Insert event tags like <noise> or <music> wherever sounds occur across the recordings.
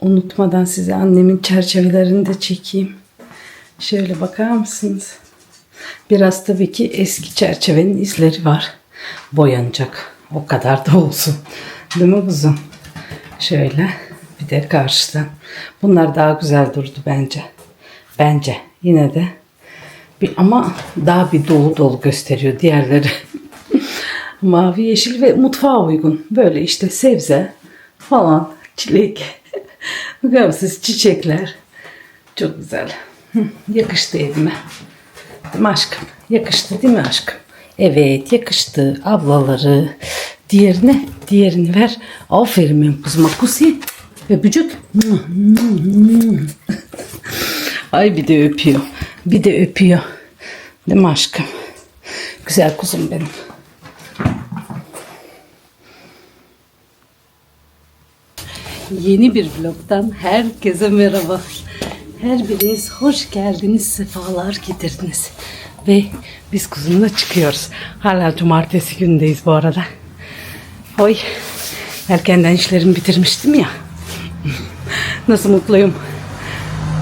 unutmadan size annemin çerçevelerini de çekeyim. Şöyle bakar mısınız? Biraz tabii ki eski çerçevenin izleri var. Boyanacak. O kadar da olsun. Değil mi kuzum? Şöyle bir de karşıdan. Bunlar daha güzel durdu bence. Bence. Yine de bir, ama daha bir dolu dolu gösteriyor diğerleri. <laughs> Mavi, yeşil ve mutfağa uygun. Böyle işte sebze falan, çilek. Bakar? Çiçekler. Çok güzel. Yakıştı evime. Değil mi aşkım? Yakıştı değil mi aşkım? Evet yakıştı. Ablaları. Diğerine, diğerini ver. Aferin benim kızıma. Kusi ve bücük. Ay bir de öpüyor. Bir de öpüyor. Değil mi aşkım? Güzel kuzum benim. Yeni bir vlogdan herkese merhaba. Her biriniz hoş geldiniz, sefalar getirdiniz. Ve biz kuzumla çıkıyoruz. Hala cumartesi gündeyiz bu arada. Oy, erkenden işlerimi bitirmiştim ya. Nasıl mutluyum.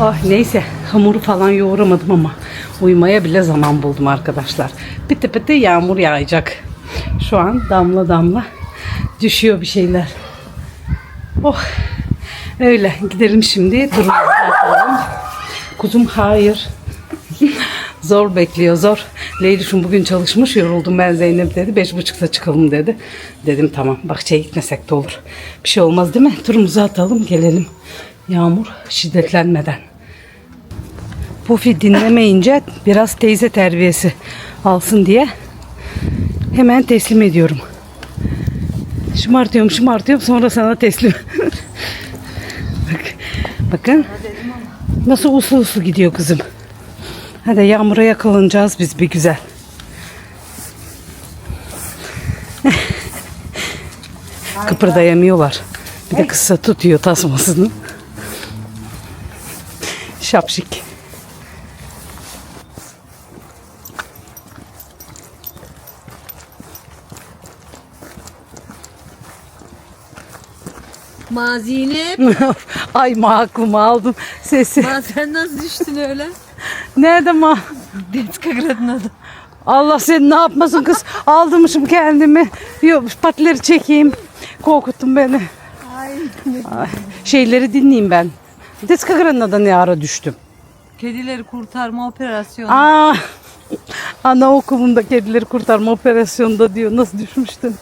Ah neyse hamuru falan yoğuramadım ama uyumaya bile zaman buldum arkadaşlar. Pıtı pıtı yağmur yağacak. Şu an damla damla düşüyor bir şeyler. Oh öyle gidelim şimdi bakalım. Kuzum hayır. zor bekliyor zor. Leylüş'üm bugün çalışmış yoruldum ben Zeynep dedi. Beş buçukta çıkalım dedi. Dedim tamam bahçeye gitmesek de olur. Bir şey olmaz değil mi? Turumuzu atalım gelelim. Yağmur şiddetlenmeden. Pufi dinlemeyince biraz teyze terbiyesi alsın diye hemen teslim ediyorum. Şımartıyorum şımartıyorum sonra sana teslim. Bak, bakın nasıl uslu uslu gidiyor kızım. Hadi yağmura yakalanacağız biz bir güzel. Kıpırdayamıyorlar. Bir de kısa tutuyor tasmasını. Şapşik. Mazine. <laughs> Ay ma aldım sesi. Ma sen nasıl düştün öyle? Nerede ma? Detska gradına da. Allah seni ne yapmasın kız. Aldırmışım kendimi. Yok patileri çekeyim. Korkuttun beni. Ay. Ay, Şeyleri dinleyeyim ben. Diskagran'a da ne ara düştüm. Kedileri kurtarma operasyonu. Aa, anaokulunda kedileri kurtarma operasyonunda diyor. Nasıl düşmüştün?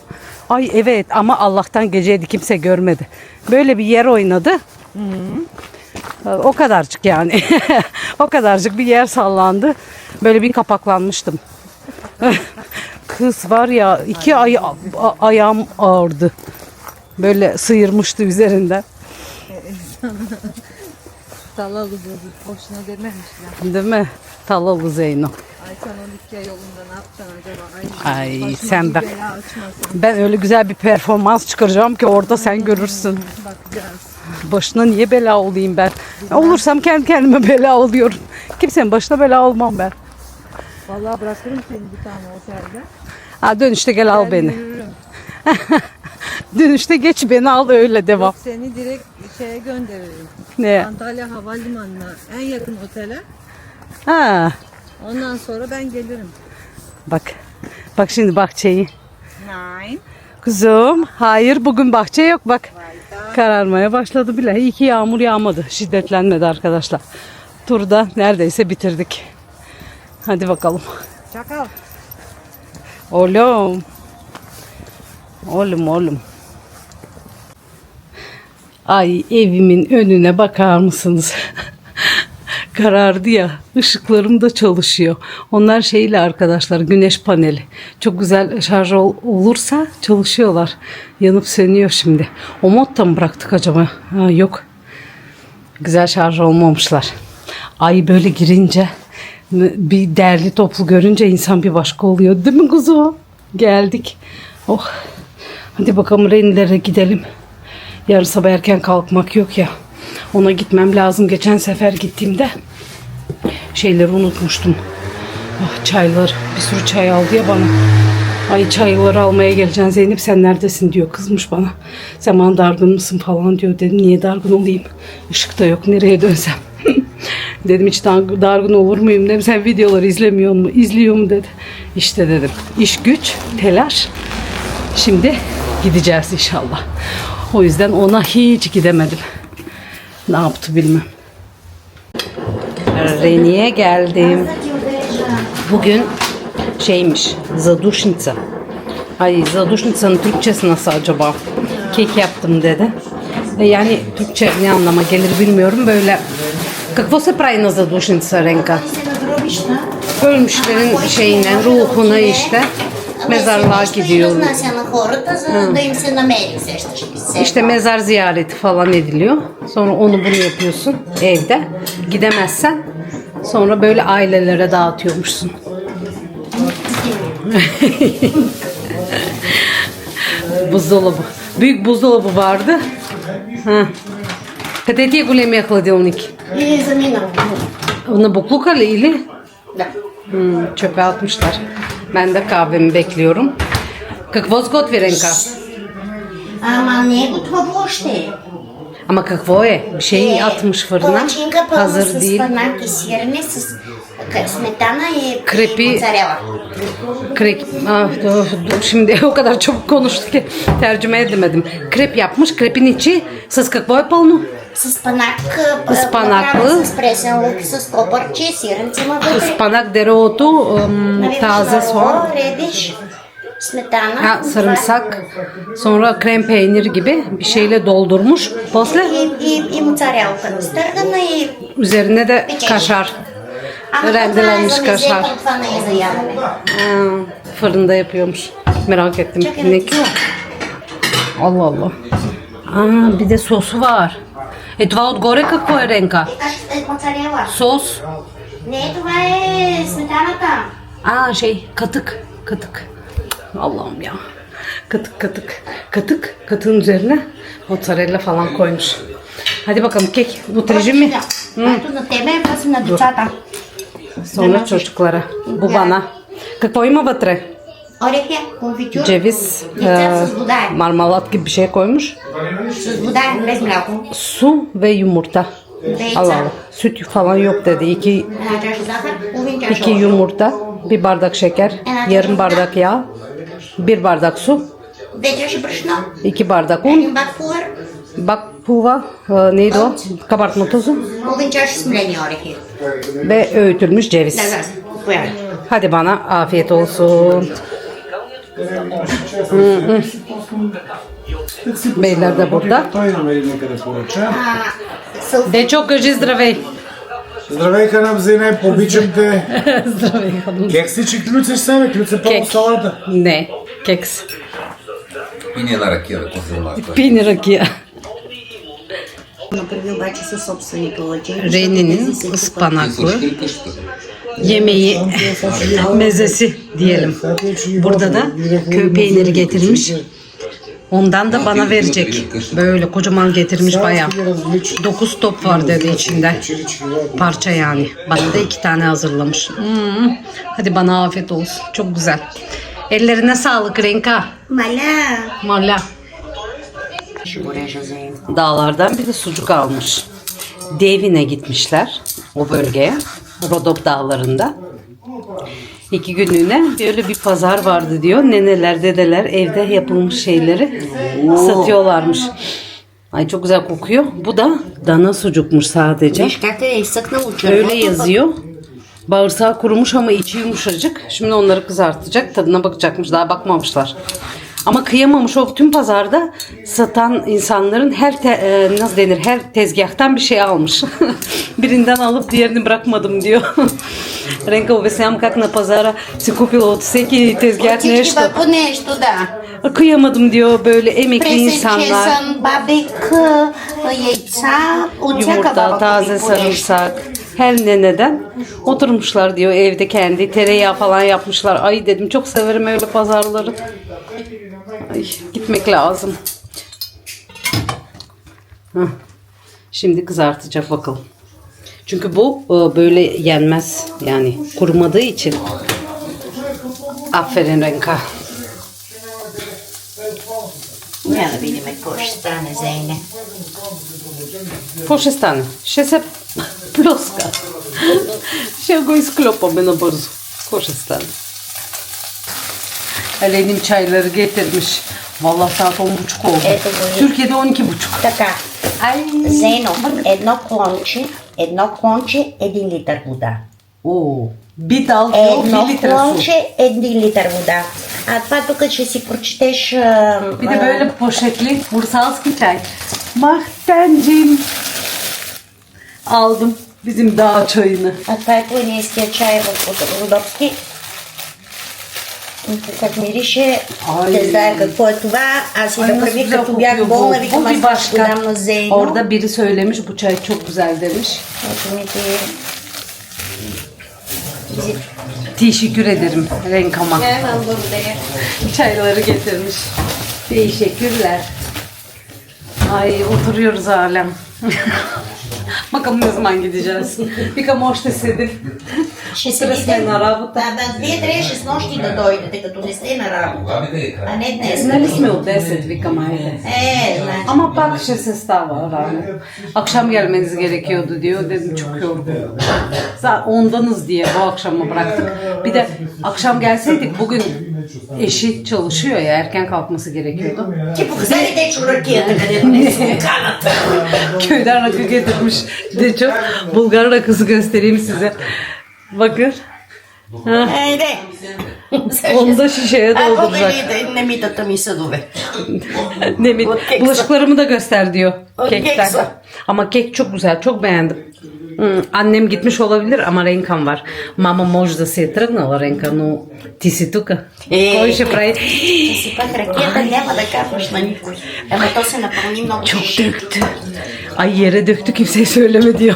Ay evet ama Allah'tan geceydi kimse görmedi. Böyle bir yer oynadı. O kadarcık yani. <laughs> o kadarcık bir yer sallandı. Böyle bir kapaklanmıştım. <laughs> Kız var ya iki ay ayağım ağırdı. Böyle sıyırmıştı üzerinden. Talalı bozuk. Boşuna dememişler. Değil mi? Talalı Zeyno. Ay sen o Likya yolunda ne yapacaksın acaba? Ay, Ay, sen bak-. Ben öyle güzel bir performans çıkaracağım ki orada sen görürsün. Bakacağız. Başına niye bela olayım ben? Olursam kendi kendime bela oluyorum. Kimsenin başına bela olmam ben. Vallahi bırakırım seni bir tane otelde. Ha dönüşte gel al Ben beni. yürürüm. <laughs> Dönüşte geç beni al öyle devam. Yok seni direkt şeye gönderirim. Ne? Antalya Havalimanı'na en yakın otele. Ha Ondan sonra ben gelirim. bak. Bak şimdi bahçeyi. Nine. Kuzum hayır bugün bahçe yok bak. Kararmaya başladı bile. İyi ki yağmur yağmadı. Şiddetlenmedi arkadaşlar. Turu da neredeyse bitirdik. Hadi bakalım. Çakal. Oğlum. Oğlum oğlum. Ay evimin önüne bakar mısınız? <laughs> Karardı ya. Işıklarım da çalışıyor. Onlar şeyle arkadaşlar güneş paneli. Çok güzel şarj ol- olursa çalışıyorlar. Yanıp sönüyor şimdi. O modda mı bıraktık acaba? Ha, yok. Güzel şarj olmamışlar. Ay böyle girince bir derli toplu görünce insan bir başka oluyor. Değil mi kuzu? Geldik. Oh. Hadi bakalım Renilere gidelim. Yarın sabah erken kalkmak yok ya. Ona gitmem lazım. Geçen sefer gittiğimde şeyleri unutmuştum. Ah, çaylar. Bir sürü çay aldı ya bana. Ay çayları almaya geleceksin Zeynep sen neredesin diyor kızmış bana. Sen bana dargın mısın falan diyor. Dedim niye dargın olayım? Işık da yok nereye dönsem. <laughs> dedim hiç dar- dargın olur muyum dedim. Sen videoları izlemiyor mu? İzliyor mu dedi. İşte dedim iş güç telaş. Şimdi gideceğiz inşallah. O yüzden ona hiç gidemedim. Ne yaptı bilmem. Reni'ye geldim. Bugün şeymiş, zaduşnica. Ay zaduşnica'nın Türkçesi nasıl acaba? Kek yaptım dedi. E yani Türkçe ne anlama gelir bilmiyorum. Böyle Какво се прави на задушница, Ренка? се на гробища. Ölmüşlerin şeyine, ruhuna işte mezarlığa Нещо gidiyor. изнася на хората, за да им се намери, сещаш ли се? İşte mezar ziyareti falan ediliyor. Sonra onu bunu yapıyorsun evde. Gidemezsen sonra böyle ailelere dağıtıyormuşsun. <laughs> buzdolabı. Büyük buzdolabı vardı. Ha. Къде ти е големия хладилник? И е заминал. На буклука ли или? Да. Hmm, çöpe atmışlar. Ben de kahvemi bekliyorum. Какво сготви Ренка? Ама не е готово още. Ama какво е? Bir şey atmış fırına. Палачинка пълна Hazır с değil. панак и сирене, с к- сметана и Крепи. и моцарела. Krep, ah, dur, dur, şimdi <laughs> o kadar çabuk konuştu ki tercüme edemedim. Krep yapmış. Krepin içi с какво е пълно? С ıspanak, ıspanaklı, ıspanak, prezenlik, sus koparçı, sirınçıma vıtre. Ispanak, dereotu, ıı, taze soğan. Rediş, smetana. Ha, sarımsak, sonra krem peynir gibi bir şeyle doldurmuş. Posle? Üzerine de kaşar. Rendelenmiş kaşar. Fırında yapıyormuş. Merak ettim. Ne ki? Allah Allah. Aa, bir de sosu var. E това отгоре какво е, Ренка? Е, е моцарела. Sos. Не, това е сметаната. Aa şey katık. Katık. Allah'ım ya. Katık katık. Katık. Katığın üzerine mozzarella falan koymuş. Hadi bakalım kek. Bu rejim mi? Ето на тебе, после на децата. Sonra çocuklara. Bu bana. Какво има вътре? ceviz, e, marmalat gibi bir şey koymuş. Su ve yumurta. Allah Allah. Süt falan yok dedi. İki, iki yumurta, bir bardak şeker, yarım bardak yağ, bir bardak su, iki bardak un, bak puva e, neydi o? Kabartma tozu. Ve öğütülmüş ceviz. Hadi bana afiyet olsun. Hı hı. Beyler de burada. Той намери някъде поръча. А, сълф... Дечо, кажи здравей. Здравейка, Набзине, обичам те. здравей, hanım. Кекси, че клюцаш себе, клюце Кек. по салата. Ne? Keks. Пине на ракия, консерватор. Pini rakıya. Направи обаче със собствени палачинки. Reyni'nin Ти ıspanaklı слушаш ли къщата? yemeği mezesi diyelim. Burada da köy peyniri getirmiş. Ondan da bana verecek. Böyle kocaman getirmiş baya. 9 top var dedi içinde. Parça yani. Bana da iki tane hazırlamış. Hmm. Hadi bana afiyet olsun. Çok güzel. Ellerine sağlık Renka. Mala. Mala. Dağlardan bir de sucuk almış. Devine gitmişler o bölgeye. Rodop dağlarında iki günlüğüne böyle bir pazar vardı diyor. Neneler, dedeler evde yapılmış şeyleri satıyorlarmış. Ay çok güzel kokuyor. Bu da dana sucukmuş sadece. Öyle yazıyor. Bağırsağı kurumuş ama içi yumuşacık. Şimdi onları kızartacak. Tadına bakacakmış. Daha bakmamışlar. Ama kıyamamış o tüm pazarda satan insanların her te, e, nasıl denir her tezgahtan bir şey almış. <laughs> Birinden alıp diğerini bırakmadım diyor. <laughs> Ренка обяснявам как на пазара си купила от всеки тезгях Всички нещо. ба по нещо, да. Kıyamadım diyor böyle emekli insanlar. Пресече бабек, яйца, от всяка Yumurta, баба taze купи по нещо. sarımsak, her neneden oturmuşlar diyor evde kendi tereyağı falan yapmışlar. Ay dedim çok severim öyle pazarları. Ay, gitmek lazım. Hah. Şimdi kızartacak bakalım. Çünkü bu e, böyle yenmez yani kurumadığı için. Aferin Renka. Miała vidíme poštane zejne. Pošestane. Še se ploska. Še şey go izklopome na borzu. Poşestane. Alenim çayları getirmiş. Vallahi saat 10.30 oldu. Evet, buyurun. Türkiye'de 12.30. Така. Ay. Zeyno, едно клонче едно клонче, един литър вода. Oo. Bir dal yok Едно bir litre su. клонче, един литър вода. А това тук ще си прочетеш... а, Bir de а, böyle poşetli Bursalski çay. Mahtencim. Aldım bizim dağ çayını. А това е планинския чай в Родопски. Как мирише, Ай. не знае какво е това. Аз и Ay да nasıl прави güzel като бях kokuyor болна, bu. викам Bu bir аз ще го başka. дам на Зейно. Orada biri söylemiş bu çay çok güzel demiş. Ето ми ти Teşekkür ederim Renkama. Hemen благодаря. Çayları getirmiş. Teşekkürler. Ay oturuyoruz hala. Bakalım ne zaman gideceğiz. Викам още седим. Ще Утре сме на работа. Да, да, вие трябваше с нощи да дойдете, като не сте на работа. Кога ми да е А край? не днес. Нали сме от 10 викам айде. Е, значи. Ama bak ще се става рано. Akşam gelmeniz gerekiyordu diyor. Dedim çok yorgunum. Zaten ondanız diye bu akşamı bıraktık. Bir de akşam gelseydik bugün eşi çalışıyor ya erken kalkması gerekiyordu. Ти показа ли те чуракията, където не са каната? Köyden rakı getirmiş. De çok Bulgar rakısı göstereyim size. Bakın. <laughs> Ha, Айде. <laughs> onu da şişeye А, dolduracak. победите немитата ми съдове. Demin <laughs> От keksa. bulaşıklarımı da göster diyor. От Kekten. keksa. Ama kek çok güzel. Çok beğendim. Hmm, annem gitmiş olabilir ama Renkan var. Mama може да се е тръгнала, Ренка, но ти си тук. Е. Кой ще прави? Ти си пак ракета, няма да капваш на никой. Ама то се напълни много Çok шиши. döktü. Ay yere döktü kimseye söyleme diyor.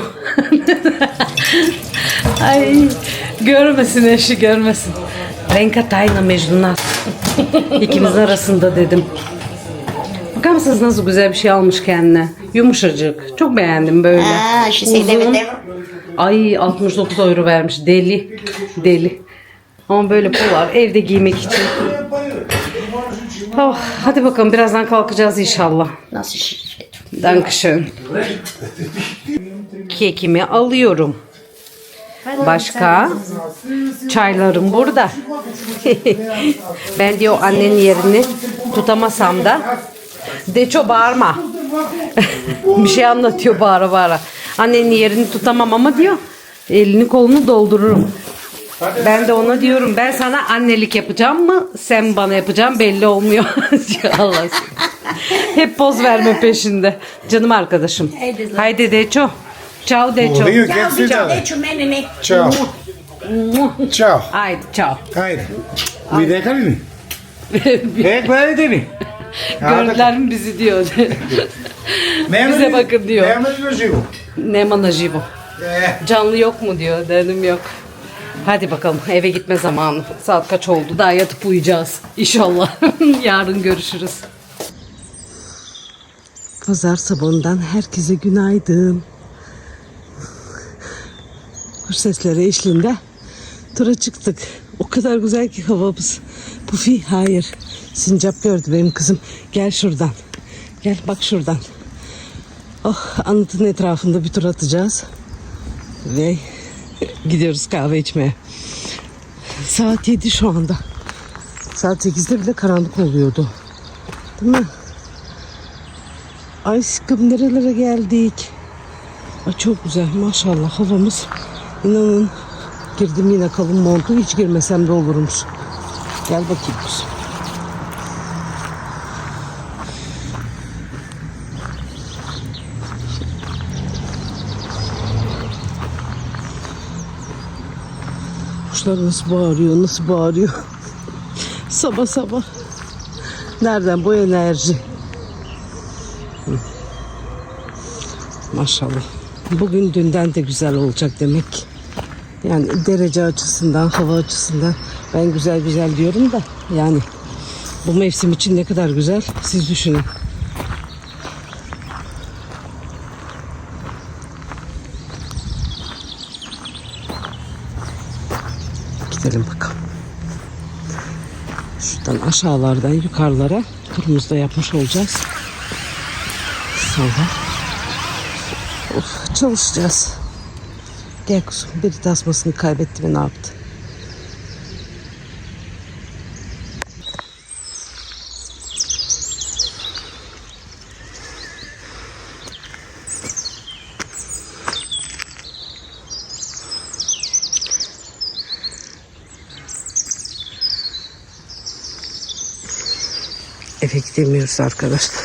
Ay görmesin eşi görmesin. Renkat aynı Mecnunat. İkimizin arasında dedim. Bakar mısınız nasıl güzel bir şey almış kendine. Yumuşacık. Çok beğendim böyle. Ha, şu Uzun. Ay 69 euro vermiş. Deli. Deli. Ama böyle pul var. Evde giymek için. Oh, hadi bakalım birazdan kalkacağız inşallah. Nasıl şirket? Dankeschön. Kekimi alıyorum. Başka? Çaylarım burada. <laughs> ben diyor annenin yerini tutamasam da Deço bağırma. <laughs> bir şey anlatıyor bağıra bağıra. Annenin yerini tutamam ama diyor elini kolunu doldururum. Ben de ona diyorum ben sana annelik yapacağım mı sen bana yapacağım belli olmuyor. <laughs> Allah. Hep poz verme peşinde. Canım arkadaşım. Haydi Deço. Ciao Deco. Rio, Ciao, Ciao, ciao. Deco Menemek. Ciao. Ciao. Haydi ciao. Hayır. Bir dakika mı? Bekle dedi. Gördüler mi <laughs> eh, ah, bizi diyor. Bize bakın diyor. Memur gözüyor. Ne manajivo. Eh. Canlı yok mu diyor. Dedim yok. Hadi bakalım eve gitme zamanı. Saat kaç oldu? Daha yatıp uyuyacağız. İnşallah. <laughs> Yarın görüşürüz. Pazar sabahından herkese günaydın. Kuş sesleri eşliğinde tura çıktık. O kadar güzel ki havamız. Pufi hayır. Sincap gördü benim kızım. Gel şuradan. Gel bak şuradan. Oh anıtın etrafında bir tur atacağız. Ve <laughs> gidiyoruz kahve içmeye. Saat 7 şu anda. Saat 8'de bile karanlık oluyordu. Değil mi? Ay sıkım nerelere geldik. Ay çok güzel maşallah havamız. İnanın girdim yine kalın montu hiç girmesem de olurmuş. Gel bakayım kuzum. Kuşlar nasıl bağırıyor, nasıl bağırıyor. <laughs> sabah sabah. Nereden bu enerji? Maşallah. Bugün dünden de güzel olacak demek ki. Yani derece açısından, hava açısından ben güzel güzel diyorum da yani bu mevsim için ne kadar güzel siz düşünün. Gidelim bakalım. Şuradan aşağılardan yukarılara turumuzu da yapmış olacağız. sonra of, çalışacağız. Kuzum. Biri tasmasını kaybetti ve ne yaptı? eve gidemiyoruz arkadaşlar.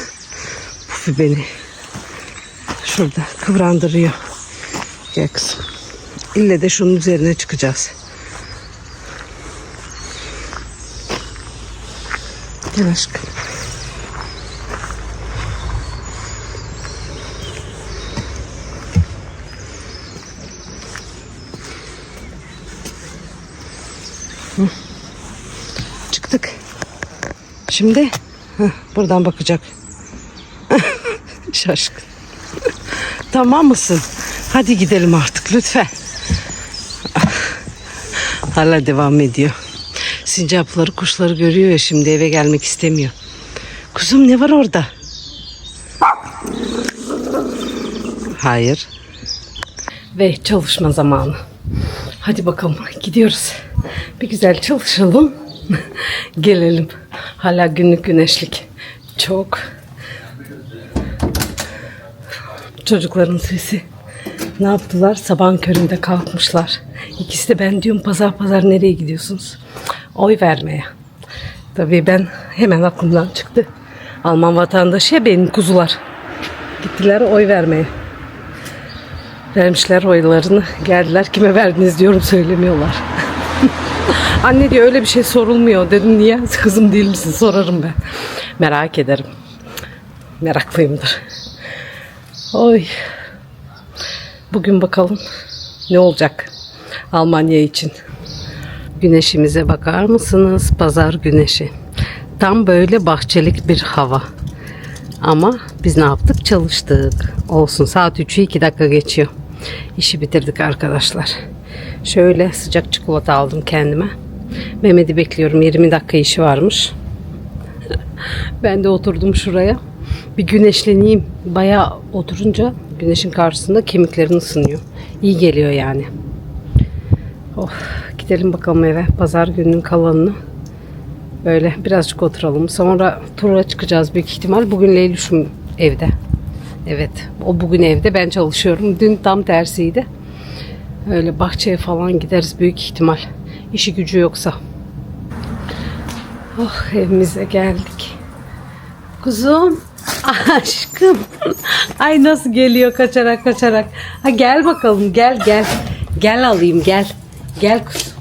Pufi beni şurada kıvrandırıyor. Gel kızım. İlle de şunun üzerine çıkacağız. Gel aşkım. Çıktık. Şimdi heh, buradan bakacak. <laughs> Şaşkın. tamam mısın? Hadi gidelim artık lütfen. Hala devam ediyor. Sincapları, kuşları görüyor ya şimdi eve gelmek istemiyor. Kuzum ne var orada? Hayır. Ve çalışma zamanı. Hadi bakalım gidiyoruz. Bir güzel çalışalım. <laughs> Gelelim. Hala günlük güneşlik. Çok. Çocukların sesi. Ne yaptılar? Sabahın köründe kalkmışlar. İkisi de ben diyorum pazar pazar nereye gidiyorsunuz? Oy vermeye. Tabii ben hemen aklımdan çıktı. Alman vatandaşı ya benim kuzular. Gittiler oy vermeye. Vermişler oylarını. Geldiler. Kime verdiniz diyorum söylemiyorlar. <laughs> Anne diyor öyle bir şey sorulmuyor. Dedim niye? Kızım değil misin? Sorarım ben. Merak ederim. Meraklıyımdır. Oy. Bugün bakalım ne olacak Almanya için. Güneşimize bakar mısınız? Pazar güneşi. Tam böyle bahçelik bir hava. Ama biz ne yaptık? Çalıştık. Olsun saat 3'ü 2 dakika geçiyor. İşi bitirdik arkadaşlar. Şöyle sıcak çikolata aldım kendime. Mehmet'i bekliyorum. 20 dakika işi varmış. <laughs> Ben de oturdum şuraya. Bir güneşleneyim. Bayağı oturunca güneşin karşısında kemiklerin ısınıyor. İyi geliyor yani. Oh, gidelim bakalım eve. Pazar gününün kalanını. Böyle birazcık oturalım. Sonra tura çıkacağız büyük ihtimal. Bugün Leylüş'üm evde. Evet. O bugün evde. Ben çalışıyorum. Dün tam tersiydi. Öyle bahçeye falan gideriz büyük ihtimal. İşi gücü yoksa. Oh evimize geldik. Kuzum. Aşkım. Ay nasıl geliyor kaçarak kaçarak. Ha gel bakalım gel gel. Gel alayım gel. Gel kuzum.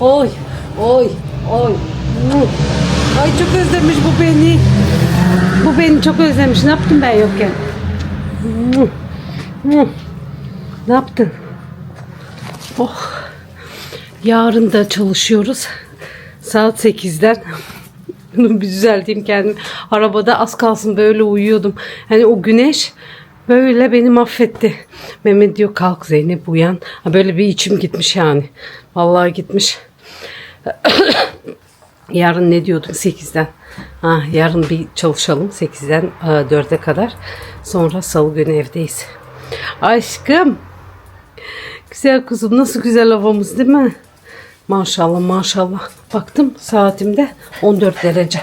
Oy oy oy. Ay çok özlemiş bu beni. Bu beni çok özlemiş. Ne yaptım ben yokken? Ne yaptın? Oh. Yarın da çalışıyoruz. Saat 8'den. <laughs> Bunu bir düzelteyim kendim. Arabada az kalsın böyle uyuyordum. Hani o güneş böyle beni mahvetti. Mehmet diyor kalk Zeynep uyan. Ha, böyle bir içim gitmiş yani. Vallahi gitmiş. <coughs> Yarın ne diyordum 8'den. Ha, yarın bir çalışalım 8'den e, 4'e kadar. Sonra salı günü evdeyiz. Aşkım. Güzel kuzum nasıl güzel havamız değil mi? Maşallah maşallah. Baktım saatimde 14 derece.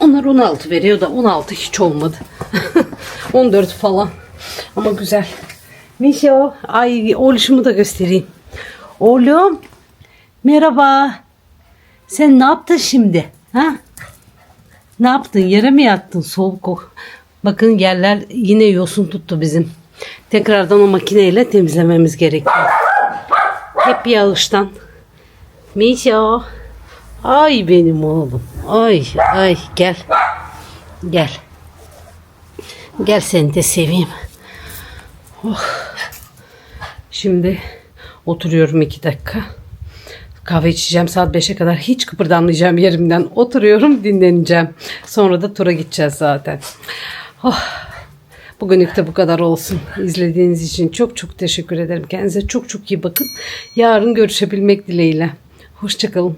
Onlar 16 veriyor da 16 hiç olmadı. <laughs> 14 falan. Ama güzel. Mişo. Ay oğluşumu da göstereyim. Oğlum. Merhaba. Sen ne yaptın şimdi? Ha? Ne yaptın? Yere mi yattın? Soğuk o. Bakın yerler yine yosun tuttu bizim. Tekrardan o makineyle temizlememiz gerekiyor. Hep yağıştan. Mişo. Ay benim oğlum. Ay ay gel. Gel. Gel seni de seveyim. Oh. Şimdi oturuyorum iki dakika. Kahve içeceğim saat 5'e kadar hiç kıpırdamayacağım yerimden. Oturuyorum dinleneceğim. Sonra da tura gideceğiz zaten. Oh. Bugünlük de bu kadar olsun. İzlediğiniz için çok çok teşekkür ederim. Kendinize çok çok iyi bakın. Yarın görüşebilmek dileğiyle. Hoşçakalın.